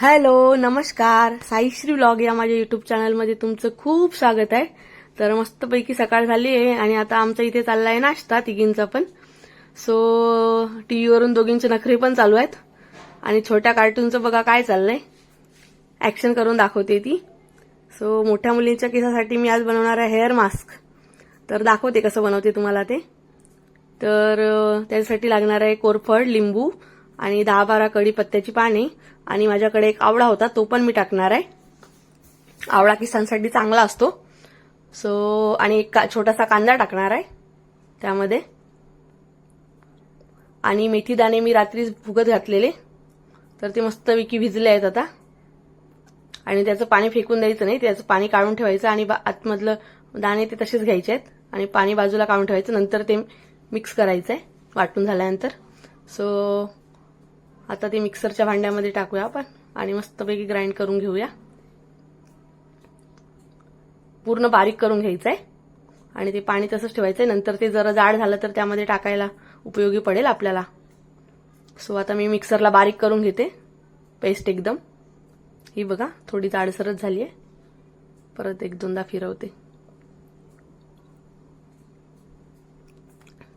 Hello नमस्कार. Saishree blog या माझ्या युट्यूब चॅनलमध्ये तुमचं खूप स्वागत आहे. तर मस्तपैकी सकाळ झाली आहे आणि आता आमचा इथे चाललाय नाश्ता तिघींचा पण. सो टी व्हीवरून दोघींचे नखरे पण चालू आहेत. आणि छोट्या कार्टूनचं बघा काय चाललंय. ऍक्शन करून दाखवते ती. सो मोठ्या मुलींच्या केसासाठी मी आज बनवणार आहे हेअर मास्क तर दाखवते कसं बनवते तुम्हाला ते. तर त्याच्यासाठी त्यासाठी लागणार आहे कोरफड लिंबू आणि दहा बारा कढीपत्त्याची पाने आणि माझ्याकडे एक आवळा होता तो पण मी टाकणार आहे. आवळा किसांसाठी चांगला असतो. सो आणि एक का- छोटासा कांदा टाकणार आहे त्यामध्ये. आणि मेथी दाणे मी रात्रीच फुगत घातलेले. तर ते मस्तपैकी भिजले आहेत आता. आणि त्याचं पाणी फेकून द्यायचं नाही त्याचं पाणी काढून ठेवायचं आणि बा- आतमधलं दाणे ते तसेच घ्यायचे आहेत. आणि पाणी बाजूला काढून ठेवायचं नंतर ते मिक्स करायचं आहे वाटून झाल्यानंतर. सो आता ते मिक्सरच्या भांड्यामध्ये टाकूया आपण आणि मस्तपैकी ग्राइंड करून घेऊया. पूर्ण बारीक करून घ्यायचं आहे आणि ते पाणी तसंच ठेवायचं आहे नंतर ते जरा जाड झालं तर त्यामध्ये टाकायला उपयोगी पडेल आपल्याला. सो आता मी मिक्सरला बारीक करून घेते. पेस्ट एकदम. ही बघा थोडी जाडसरच झाली आहे परत एक दोनदा फिरवते.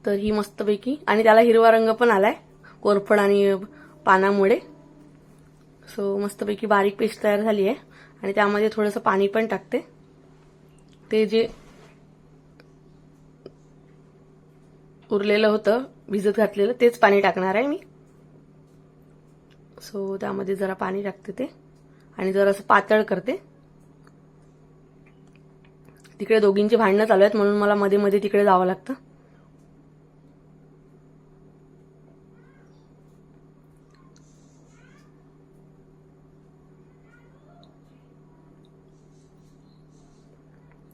तर ही मस्तपैकी आणि त्याला हिरवा रंग पण आलाय. कोरफड आणि पानामुळे. सो मस्तपैकी बारीक पेस्ट तयार झाली आहे. आणि त्यामध्ये थोडंसं पाणी पण टाकते. ते जे उरलेलं होतं भिजत घातलेलं तेच पाणी टाकणार आहे मी. सो त्यामध्ये जरा पाणी टाकते ते. आणि जरासं पातळ करते. तिकडे दोघींची भांडणं चालू आहेत म्हणून मला मध्ये मध्ये तिकडे जावं लागतं.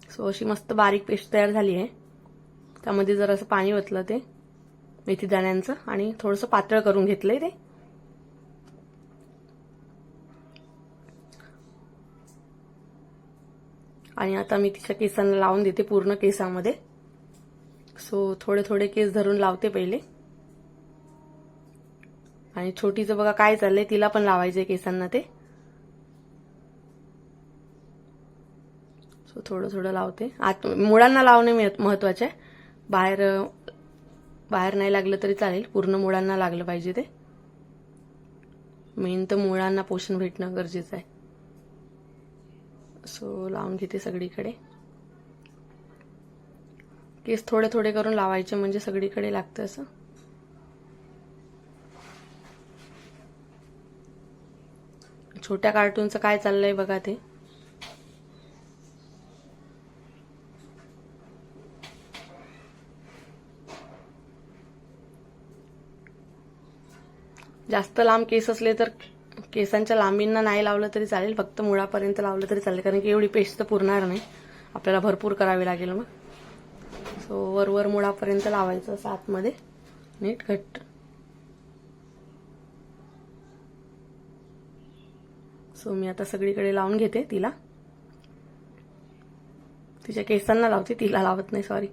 सो अशी मस्त बारीक पेस्ट तयार झाली आहे. त्यामध्ये जरासं पाणी ओतलं ते मेथी दाण्यांचं आणि थोडंसं पातळ करून घेतलंय ते. आणि आता मी तिच्या केसांना लावून देते पूर्ण केसामध्ये. सो थोडे थोडे केस धरून लावते पहिले. आणि छोटीचं बघा काय चाललंय तिला पण लावायचंय केसांना ते. सो थोडं थोडं लावते. आत मुळांना लावणे महत्त्वाचे. आहे बाहेर बाहेर नाही लागलं तरी चालेल. पूर्ण मुळांना लागलं पाहिजे ते. मेन तर मुळांना पोषण भेटणं गरजेचं आहे. सो लावून घेते सगळीकडे. केस थोडे थोडे करून लावायचे म्हणजे सगळीकडे लागतं असं. छोट्या कार्टूनचं काय चाललंय बघा ते. जास्त लांब केस असले तर केसांच्या लांबींना नाही लावलं तरी चालेल फक्त मुळापर्यंत लावलं तरी चालेल. कारण की एवढी पेस्ट तर पुरणार नाही. आपल्याला भरपूर करावी लागेल मग. सो वरवर मुळापर्यंत लावायचं असं आतमध्ये नीट घट्ट. सो मी आता सगळीकडे लावून घेते तिला. तिच्या केसांना लावते तिला लावत नाही सॉरी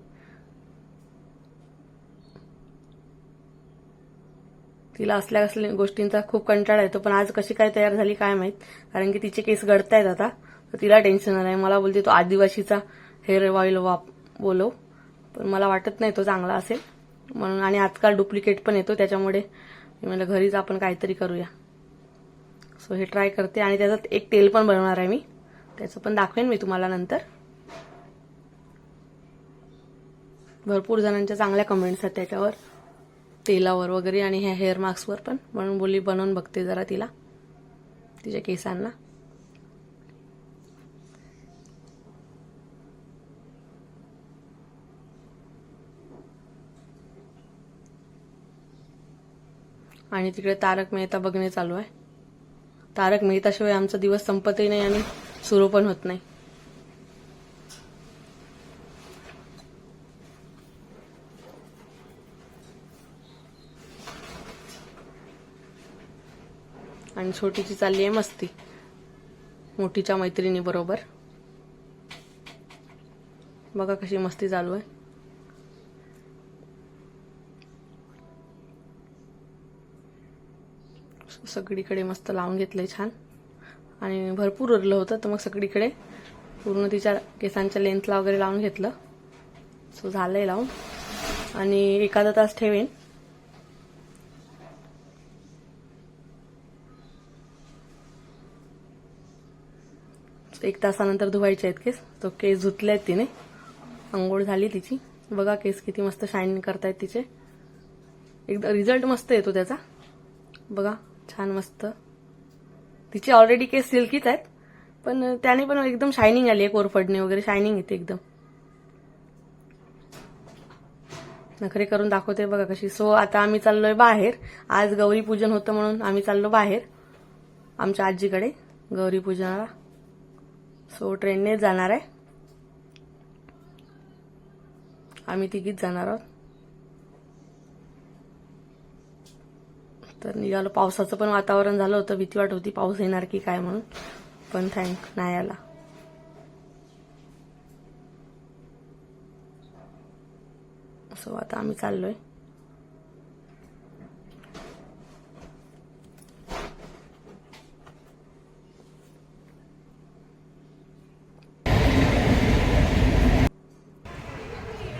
तिला असल्या असल्या गोष्टींचा खूप कंटाळा येतो पण आज कशी काय तयार झाली काय माहीत? कारण की तिचे केस गळतायत आता. तर तिला टेन्शन आहे मला बोलते तो आदिवासीचा हेअर ऑइल वाप बोलव पण मला वाटत नाही तो चांगला असेल. म्हणून आणि आजकाल डुप्लिकेट पण येतो. त्याच्यामुळे मी म्हणलं घरीच आपण काहीतरी करूया. सो हे ट्राय करते. आणि त्याचं एक तेल पण बनवणार आहे मी. त्याचं पण दाखवेन मी तुम्हाला नंतर. भरपूर जणांच्या चांगल्या कमेंट्स आहेत त्याच्यावर. तेलावर वगैरे आणि ह्या हेअर मास्कवर पण. म्हणून बोली बनवून बघते जरा तिला तिच्या केसांना. आणि तिकडे तारक मेहता बघणे चालू आहे. तारक मेहताशिवाय आमचा दिवस संपतही नाही आणि सुरू पण होत नाही. छोटीची चालली आहे मस्ती. मोठीच्या मैत्रिणी बरोबर. बघा कशी मस्ती चालू आहे. सगळीकडे मस्त लावून घेतलंय छान. आणि भरपूर उरलं होतं तर मग सगळीकडे पूर्ण तिच्या केसांच्या लेंथला वगैरे लावून घेतलं. सो झालंय लावून. आणि एखादा तास ठेवेन. एक तासानंतर धुवायचे आहेत केस. तो केस धुतले आहेत तिने. आंघोळ झाली तिची. बघा केस किती मस्त शाईन करतायत तिचे. एकदा रिझल्ट मस्त येतो त्याचा. बघा छान मस्त. तिचे ऑलरेडी केस सिल्कीच आहेत. पण त्याने पण एकदम शायनिंग आली आहे. कोरफडणे वगैरे शायनिंग येते एकदम. नखरे करून दाखवते बघा कशी. सो आता आम्ही चाललोय बाहेर. आज गौरी पूजन होतं म्हणून आम्ही चाललो बाहेर. आमच्या आजीकडे गौरी पूजनाला सो ट्रेननेच जाणार आहे. आम्ही तिघीच जाणार आहोत. तर निघालो. पावसाचं पण वातावरण झालं होतं. भीती वाट होती पाऊस येणार की काय म्हणून. पण थँक नाही आला. सो आता आम्ही चाललोय.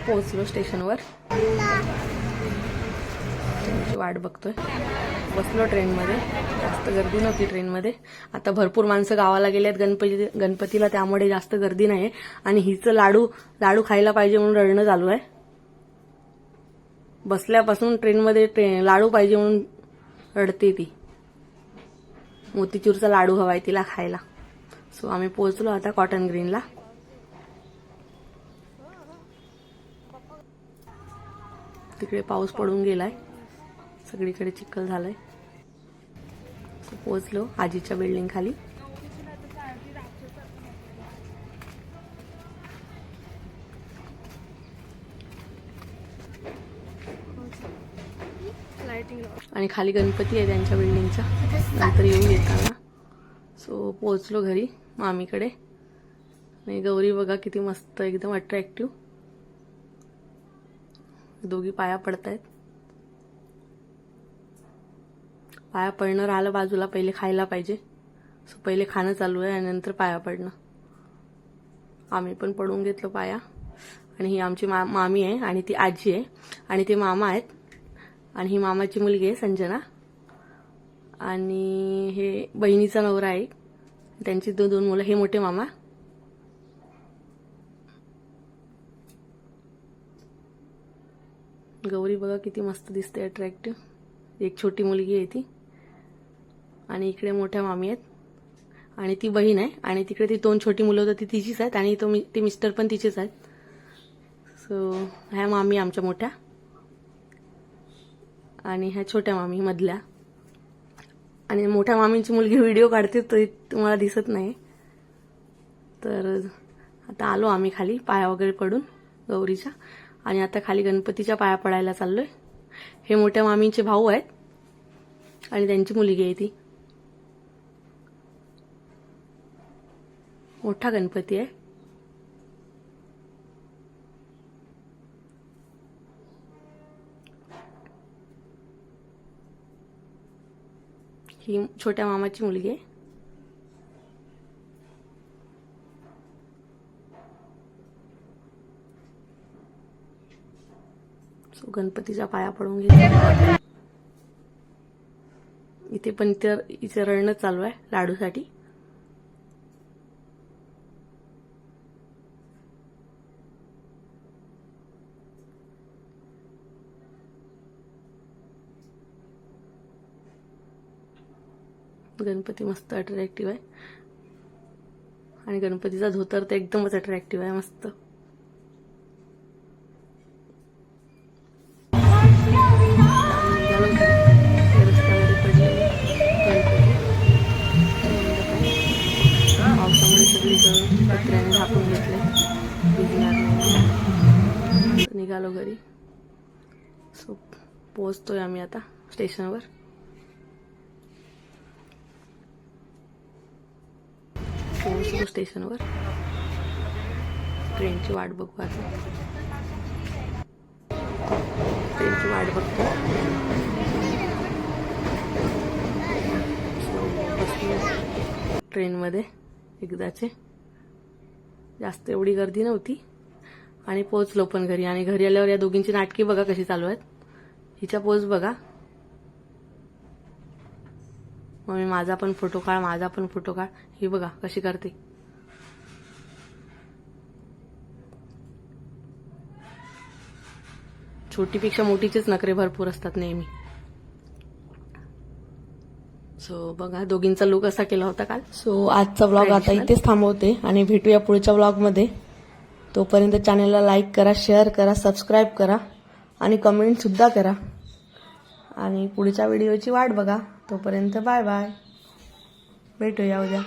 पोहोचलो स्टेशनवर. वाट बघतोय. बसलो ट्रेनमध्ये. जास्त गर्दी नव्हती ट्रेनमध्ये. आता भरपूर माणसं गावाला गेले आहेत गणपती गणपतीला त्यामुळे जास्त गर्दी नाही आणि हिचं लाडू लाडू खायला पाहिजे म्हणून रडणं चालू आहे. बसल्यापासून ट्रेनमध्ये ट्रेन लाडू पाहिजे म्हणून रडते ती. मोतीचूरचा लाडू हवाय तिला खायला. सो आम्ही पोहोचलो आता कॉटन ग्रीनला तिकडे पाऊस पडून गेलाय. सगळीकडे चिखल झालाय. पोहोचलो आजीच्या बिल्डिंग खाली. आणि खाली गणपती आहे त्यांच्या बिल्डिंगचा नंतर येऊन येताना. सो पोहोचलो घरी मामीकडे. आणि गौरी बघा किती मस्त एकदम अट्रॅक्टिव्ह दोघी पाया पडतायत. पाया पडणं राहिलं बाजूला पहिले खायला पाहिजे. सो पहिले खाणं चालू आहे आणि नंतर पाया पडणं. आम्ही पण पडून घेतलं पाया. आणि ही आमची मा मामी आहे आणि ती आजी आहे. आणि ते मामा आहेत. आणि ही मामाची मुलगी आहे संजना. आणि हे बहिणीचा नवरा आहे. त्यांची दोन दोन मुलं हे मोठे मामा. गौरी बघा किती मस्त दिसते अट्रॅक्टिव्ह एक छोटी मुलगी आहे ती. आणि इकडे मोठ्या मामी आहेत. आणि ती बहीण आहे. आणि तिकडे ती दोन छोटी मुलं होतं ती तिचीच आहेत. आणि तो मी ती मिस्टर पण तिचेच आहेत. सो ह्या मामी आमच्या मोठ्या. आणि ह्या छोट्या मामी मधल्या. आणि मोठ्या मामींची मुलगी व्हिडिओ काढते तो तुम्हाला दिसत नाही. तर आता आलो आम्ही खाली पाया वगैरे पडून गौरीच्या. आणि आता खाली गणपतीच्या पाया पडायला चाललोय. हे मोठ्या मामींचे भाऊ आहेत. आणि त्यांची मुलगी आहे ती. मोठा गणपती आहे. ही छोट्या मामाची मुलगी आहे सो गणपतीच्या पाया पडून घेतल्या. इथे पण इतर इथे रडणं चालू आहे लाडूसाठी. गणपती मस्त अट्रॅक्टिव्ह आहे. आणि गणपतीचा धोतर तर एकदमच अट्रॅक्टिव्ह आहे मस्त. सगळीकडे पत्र्याने झाकून घेतले भिजणार नाही. निघालो घरी. सो पोहोचतोय आम्ही आता स्टेशनवर. पोहोचलो स्टेशनवर. ट्रेनची वाट बघू आता. ट्रेनची वाट बघतो. ट्रेनमध्ये एकदाचे. जास्त एवढी गर्दी नव्हती. आणि पोचलो पण घरी. आणि घरी आल्यावर या दोघींची नाटकी बघा कशी चालू आहेत. हिच्या पोच बघा. मम्मी माझा पण फोटो काढ माझा पण फोटो काढ. ही बघा कशी करते. छोटीपेक्षा मोठीचेच नखरे भरपूर असतात नेहमी. सो बघा दोघींचा लुक असा केला होता काल. सो आजचा ब्लॉग आता इथेच थांबवते आणि भेटूया पुढच्या ब्लॉगमध्ये तोपर्यंत चॅनलला लाईक करा शेअर करा सबस्क्राईब करा आणि कमेंट सुद्धा करा. आणि पुढच्या व्हिडिओची वाट बघा. तोपर्यंत बाय बाय भेटूया उद्या.